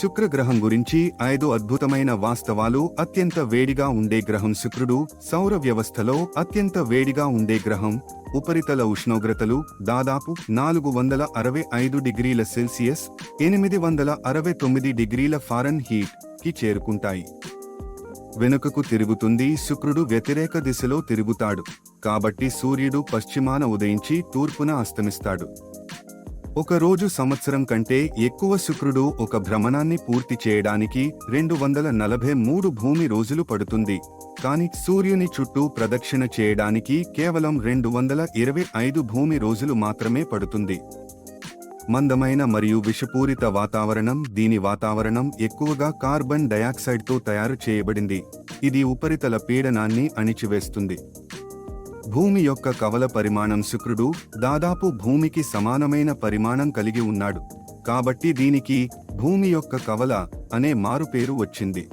శుక్రగ్రహం గురించి ఐదు అద్భుతమైన వాస్తవాలు అత్యంత వేడిగా ఉండే గ్రహం శుక్రుడు సౌర వ్యవస్థలో అత్యంత వేడిగా ఉండే గ్రహం ఉపరితల ఉష్ణోగ్రతలు దాదాపు నాలుగు వందల అరవై ఐదు డిగ్రీల సెల్సియస్ ఎనిమిది వందల అరవై తొమ్మిది డిగ్రీల ఫారెన్ హీట్కి చేరుకుంటాయి. వెనుకకు తిరుగుతుంది శుక్రుడు వ్యతిరేక దిశలో తిరుగుతాడు. కాబట్టి సూర్యుడు పశ్చిమాన ఉదయించి తూర్పున అస్తమిస్తాడు. ఒక రోజు సంవత్సరం కంటే ఎక్కువ శుక్రుడు ఒక భ్రమణాన్ని పూర్తి చేయడానికి రెండు వందల నలభై మూడు భూమి రోజులు పడుతుంది. కానీ సూర్యుని చుట్టూ ప్రదక్షిణ చేయడానికి కేవలం రెండు వందల ఇరవై ఐదు భూమి రోజులు మాత్రమే పడుతుంది. మందమైన మరియు విషపూరిత వాతావరణం దీని వాతావరణం ఎక్కువగా కార్బన్ డయాక్సైడ్తో తయారు చేయబడింది. ఇది ఉపరితల పీడనాన్ని అణిచివేస్తుంది. భూమి యొక్క కవల పరిమాణం శుక్రుడు దాదాపు భూమికి సమానమైన పరిమాణం కలిగి ఉన్నాడు. కాబట్టి దీనికి భూమి యొక్క కవల అనే మారుపేరు వచ్చింది.